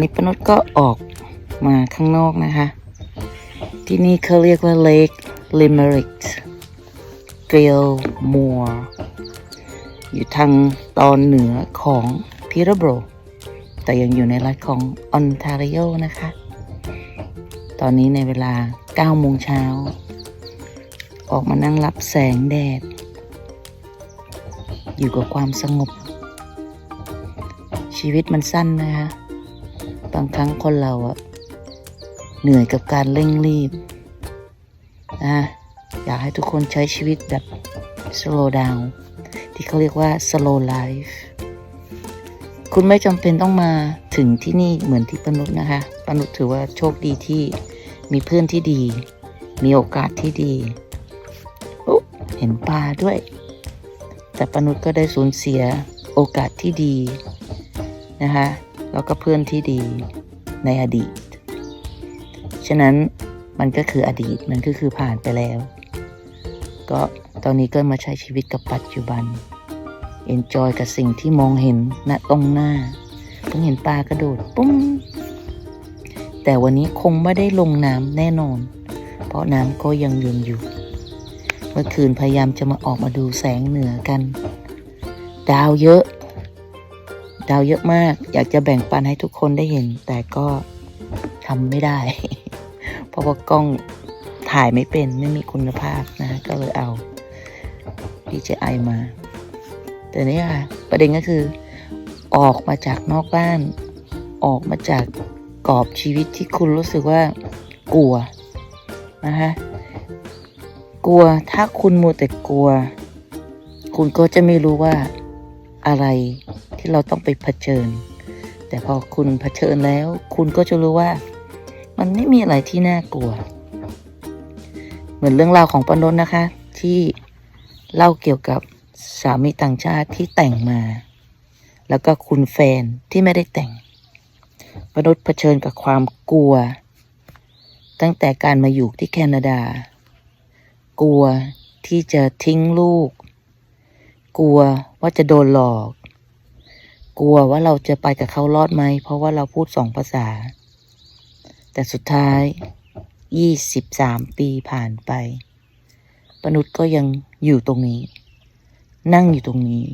นนี้ปนุษก็ออกมาข้างนอกนะคะ ที่นี่เขาเรียกว่า Lake Limerick g a l m o o r อยู่ทางตอนเหนือของพีระโบรแต่ยังอยู่ในรัฐของออนทาริโอนะคะ ตอนนี้ในเวลา9โมงเช้า ออกมานั่งรับแสงแดด อยู่กับความสงบ ชีวิตมันสั้นนะคะ บางครั้งคนเราอะเหนื่อยกับการเร่งรีบนะอยากให้ทุกคนใช้ชีวิตแบบ slow down ที่เขาเรียกว่า slow life คุณไม่จำเป็นต้องมาถึงที่นี่เหมือนที่ปนุษนะคะปนุษถือว่าโชคดีที่มีเพื่อนที่ดี มีโอกาสที่ดี เห็นปลาด้วย แต่ปนุษก็ได้สูญเสียโอกาสที่ดีนะคะ แล้วก็เพื่อนที่ดีในอดีต ฉะนั้นมันก็คืออดีตมันก็คือผ่านไปแล้ว ก็ตอนนี้ก็มาใช้ชีวิตกับปัจจุบันเอนจอยกับสิ่งที่มองเห็นณตรงหน้าเพิ่งเห็นปลากระโดดปุ้งแต่วันนี้คงไม่ได้ลงน้ำแน่นอน เพราะน้ำก็ยังเย็นอยู่ เมื่อคืนพยายามจะมาออกมาดูแสงเหนือกัน ดาวเยอะ ดาวเยอะมาก อยากจะแบ่งปันให้ทุกคนได้เห็น แต่ก็ทำไม่ได้ เพราะว่ากล้องถ่ายไม่เป็นไม่มีคุณภาพนะ ก็เลยเอา DJI มา แต่นี่ค่ะ ประเด็นก็คือ ออกมาจากนอกบ้าน ออกมาจากกรอบชีวิตที่คุณรู้สึกว่ากลัวนะคะกลัวถ้าคุณมัวแต่กลัว คุณก็จะไม่รู้ว่าอะไร ที่เราต้องไปเผชิญ แต่พอคุณเผชิญแล้ว คุณก็จะรู้ว่า มันไม่มีอะไรที่น่ากลัว เหมือนเรื่องราวของปนนนะคะ ที่เล่าเกี่ยวกับสามีต่างชาติที่แต่งมา แล้วก็คุณแฟนที่ไม่ได้แต่งปานนท์เผชิญกับความกลัว ตั้งแต่การมาอยู่ที่แคนาดา กลัวที่จะทิ้งลูก กลัวว่าจะโดนหลอก กลัวว่าเราจะไปกับเขารอดไหม เพราะว่าเราพูดสองภาษา แต่สุดท้ายยี่สิบสามปีผ่านไปปนุษย์ก็ยังอยู่ตรงนี้ นั่งอยู่ตรงนี้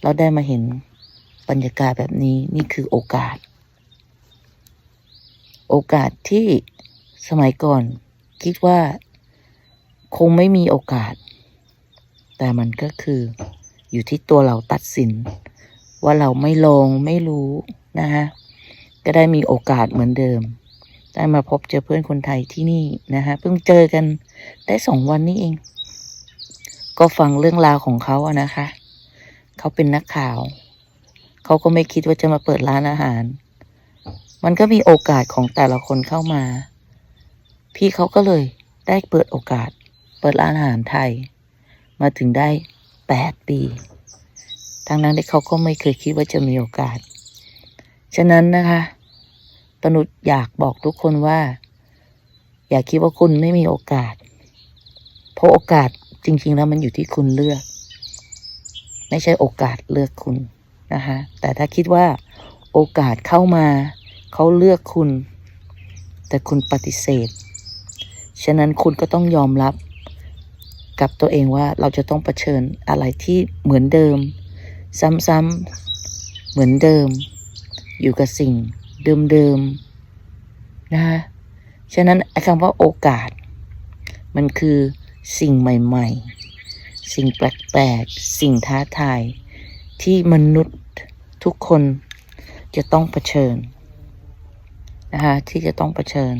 เราได้มาเห็นบรรยากาศแบบนี้นี่คือโอกาส โอกาสที่สมัยก่อนคิดว่าคงไม่มีโอกาส แต่มันก็คืออยู่ที่ตัวเราตัดสิน ว่าเราไม่ลองไม่รู้นะฮะก็ได้มีโอกาสเหมือนเดิม ได้มาพบเจอเพื่อนคนไทยที่นี่นะฮะเพิ่งเจอกันได้สองวันนี้เอง ก็ฟังเรื่องราวของเขาอะนะคะ เขาเป็นนักข่าว เขาก็ไม่คิดว่าจะมาเปิดร้านอาหาร มันก็มีโอกาสของแต่ละคนเข้ามา พี่เขาก็เลยได้เปิดโอกาส เปิดร้านอาหารไทย มาถึงได้แปดปี ทั้งนั้นที่เขาก็ไม่เคยคิดว่าจะมีโอกาส ฉะนั้นนะคะปนุษย์อยากบอกทุกคนว่า อย่าคิดว่าคุณไม่มีโอกาส เพราะโอกาสจริง ๆ แล้วมันอยู่ที่คุณเลือก ไม่ใช่โอกาสเลือกคุณนะคะแต่ถ้าคิดว่าโอกาสเข้ามา เขาเลือกคุณ แต่คุณปฏิเสธ ฉะนั้นคุณก็ต้องยอมรับกับตัวเองว่าเราจะต้องเผชิญอะไรที่เหมือนเดิม ซ้ำๆเหมือนเดิม อยู่กับสิ่งเดิมๆนะคะฉะนั้นคำว่าโอกาส มันคือสิ่งใหม่ๆ สิ่งแปลกๆ สิ่งท้าทาย ที่มนุษย์ทุกคนจะต้องเผชิญนะคะที่จะต้องเผชิญ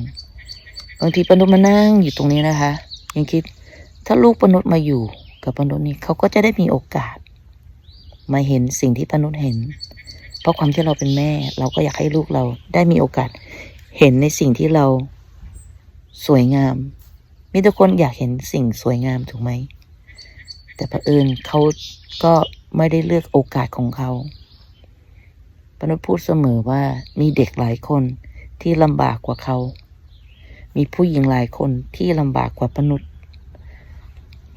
บางทีปนุษย์มานั่งอยู่ตรงนี้นะคะ ยังคิดถ้าลูกปนุษย์มาอยู่กับปนุษย์นี่เขาก็จะได้มีโอกาส มาเห็นสิ่งที่ปนุษย์เห็น เพราะความที่เราเป็นแม่ เราก็อยากให้ลูกเราได้มีโอกาสเห็นในสิ่งที่เราสวยงาม มีทุกคนอยากเห็นสิ่งสวยงามถูกไหม แต่เผอิญเขาก็ไม่ได้เลือกโอกาสของเขาปนุษย์พูดเสมอว่ามีเด็กหลายคนที่ลำบากกว่าเขา มีผู้หญิงหลายคนที่ลำบากกว่าปนุษย์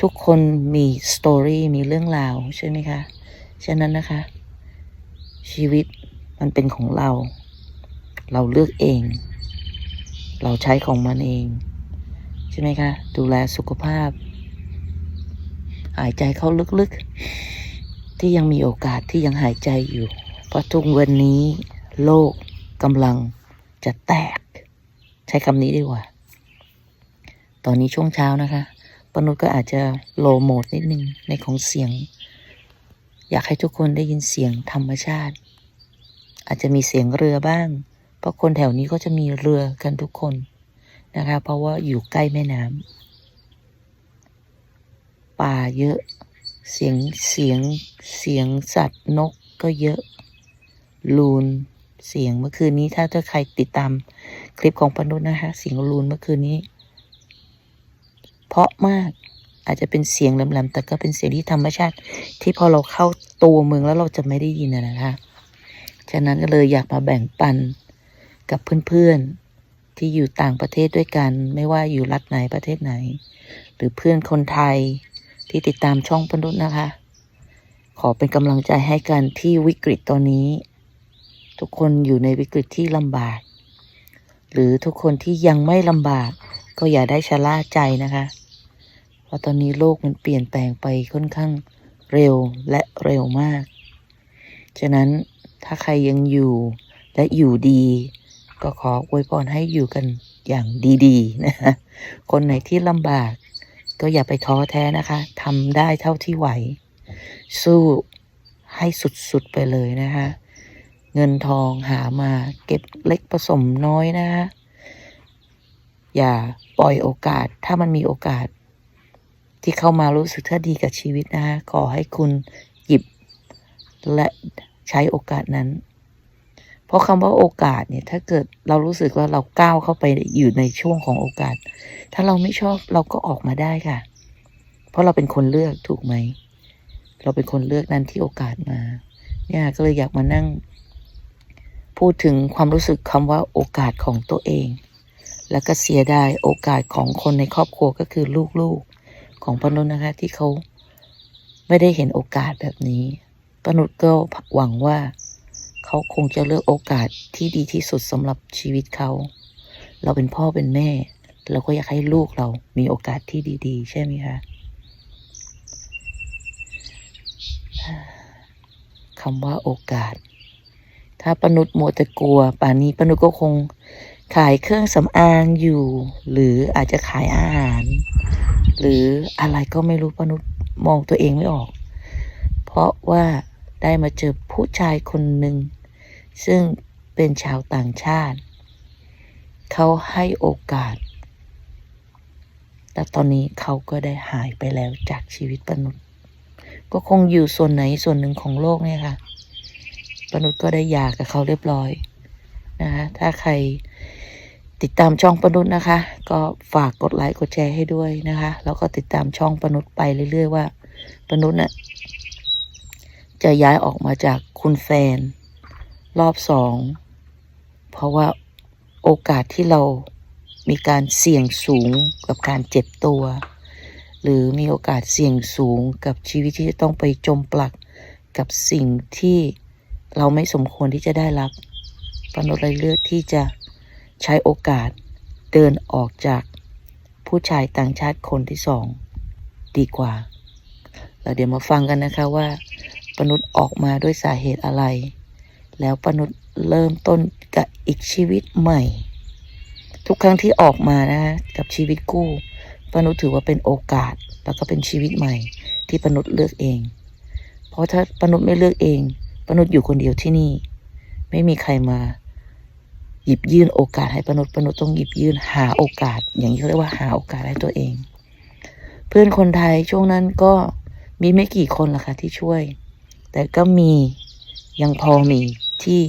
ทุกคนมีสตอรี่มีเรื่องราวใช่ไหมคะ ฉะนั้นนะคะ ชีวิตมันเป็นของเรา เราเลือกเอง เราใช้ของมันเอง ใช่ไหมคะ ดูแลสุขภาพ หายใจเข้าลึกๆ ที่ยังมีโอกาสที่ยังหายใจอยู่ เพราะทุกวันนี้โลกกำลังจะแตก ใช้คำนี้ดีกว่า ตอนนี้ช่วงเช้านะคะปนุษก็อาจจะโลโหมดนิดนึงในของเสียง อยากให้ทุกคนได้ยินเสียงธรรมชาติ อาจจะมีเสียงเรือบ้าง เพราะคนแถวนี้ก็จะมีเรือกันทุกคนนะคะ เพราะว่าอยู่ใกล้แม่น้ำป่าเยอะ เสียงเสียงเสียงสัตว์นกก็เยอะ ลูนเสียงเมื่อคืนนี้ถ้าถ้าใครติดตามคลิปของปนุษย์นะคะเสียงลูนเมื่อคืนนี้ เพราะมาก อาจจะเป็นเสียงแหลมๆแต่ก็เป็นเสียงที่ธรรมชาติ ที่พอเราเข้าตัวเมืองแล้วเราจะไม่ได้ยินนะคะ ฉะนั้นก็เลยอยากมาแบ่งปันกับเพื่อนๆที่อยู่ต่างประเทศด้วยกัน ไม่ว่าอยู่รัฐไหนประเทศไหน หรือเพื่อนคนไทยที่ติดตามช่องปนุษย์นะคะ ขอเป็นกำลังใจให้กันที่วิกฤตตอนนี้ ทุกคนอยู่ในวิกฤตที่ลำบาก หรือทุกคนที่ยังไม่ลำบากก็อย่าได้ชะล่าใจนะคะ เพราตอนนี้โลกมันเปลี่ยนแปลงไปค่อนข้างเร็วและเร็วมาก ฉะนั้นถ้าใครยังอยู่และอยู่ดี ก็ขออวยพรให้อยู่กันอย่างดีๆนะคะคนไหนที่ลำบาก ก็อย่าไปท้อแท้นะคะทำได้เท่าที่ไหว สู้ให้สุดๆไปเลยนะคะ เงินทองหามาเก็บเล็กผสมน้อยนะคะอย่าปล่อยโอกาสถ้ามันมีโอกาส ที่เข้ามารู้สึกถ้าดีกับชีวิตนะคะขอให้คุณหยิบและใช้โอกาสนั้น เพราะคำว่าโอกาสเนี่ย ถ้าเกิดเรารู้สึกว่าเราก้าวเข้าไปอยู่ในช่วงของโอกาส ถ้าเราไม่ชอบเราก็ออกมาได้ค่ะ เพราะเราเป็นคนเลือกถูกไหม เราเป็นคนเลือกนั้นที่โอกาสมา เนี่ยก็เลยอยากมานั่ง พูดถึงความรู้สึกคำว่าโอกาสของตัวเอง แล้วก็เสียดายโอกาสของคนในครอบครัวก็คือลูกๆ ของปนุษนะคะ ที่เขาไม่ได้เห็นโอกาสแบบนี้ปนุษก็หวังว่า เขาคงจะเลือกโอกาสที่ดีที่สุดสำหรับชีวิตเขา เราเป็นพ่อเป็นแม่ เราก็อยากให้ลูกเรามีโอกาสที่ดี ๆ ใช่ไหมคะคำว่าโอกาส ถ้าปนุษมัวแต่กลัว ป่านนี้ปนุษก็คงขายเครื่องสำอางอยู่ หรืออาจจะขายอาหาร หรืออะไรก็ไม่รู้ปนุษมองตัวเองไม่ออก เพราะว่าได้มาเจอผู้ชายคนหนึ่ง ซึ่งเป็นชาวต่างชาติ เขาให้โอกาส แต่ตอนนี้เขาก็ได้หายไปแล้วจากชีวิตปนุษย์ ก็คงอยู่ส่วนไหนส่วนหนึ่งของโลกเนี่ยค่ะปนุษย์ก็ได้หย่ากับเขาเรียบร้อยนะคะถ้าใคร ติดตามช่องปนุษย์นะคะ ก็ฝากกดไลค์กดแชร์ให้ด้วยนะคะ แล้วก็ติดตามช่องปนุษย์ไปเรื่อย ๆ ว่าปนุษย์น่ะจะย้ายออกมาจากคุณแฟน รอบสอง เพราะว่าโอกาสที่เรามีการเสี่ยงสูงกับการเจ็บตัว หรือมีโอกาสเสี่ยงสูงกับชีวิตที่จะต้องไปจมปลักกับสิ่งที่เราไม่สมควรที่จะได้รับปนุษย์เลยเลือกที่จะ ใช้โอกาสเดินออกจากผู้ชายต่างชาติคนที่สองดีกว่าแล้วเดี๋ยวมาฟังกันนะคะว่าปนุษย์ออกมาด้วยสาเหตุอะไร แล้วปนุษย์เริ่มต้นกับอีกชีวิตใหม่ ทุกครั้งที่ออกมานะกับชีวิตคู่ปนุษย์ถือว่าเป็นโอกาสแล้วก็เป็นชีวิตใหม่ ที่ปนุษย์เลือกเอง เพราะถ้าปนุษย์ไม่เลือกเองปนุษย์อยู่คนเดียวที่นี่ ไม่มีใครมา หยิบยื่นโอกาสให้ปนุษย์ปนุษย์ต้องหยิบยื่นหาโอกาส อย่างนี้เขาเรียกว่าหาโอกาสให้ตัวเอง เพื่อนคนไทยช่วงนั้นก็มีไม่กี่คนล่ะค่ะที่ช่วย แต่ก็มียังพอมีที่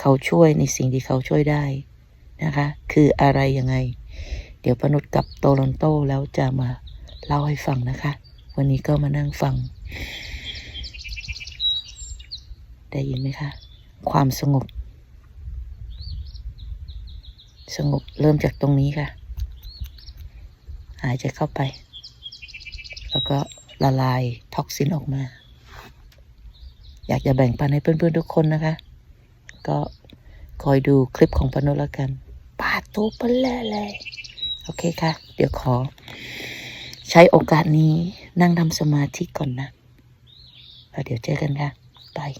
เขาช่วยในสิ่งที่เขาช่วยได้นะคะ คืออะไรยังไง เดี๋ยวปนุษย์กลับโตลอนโตแล้วจะมาเล่าให้ฟังนะคะ วันนี้ก็มานั่งฟัง ได้ยินไหมคะ ความสงบ สงบเริ่มจากตรงนี้ค่ะ หายใจเข้าไป แล้วก็ละลายท็อกซินออกมา อยากจะแบ่งปันให้เพื่อนๆทุกคนนะคะ ก็คอยดูคลิปของปนุแล้วกัน ปาดตัวเปล่เลย โอเคค่ะ เดี๋ยวขอ ใช้โอกาสนี้นั่งทำสมาธิก่อนนะแล้วเดี๋ยวเจอกันค่ะ บาย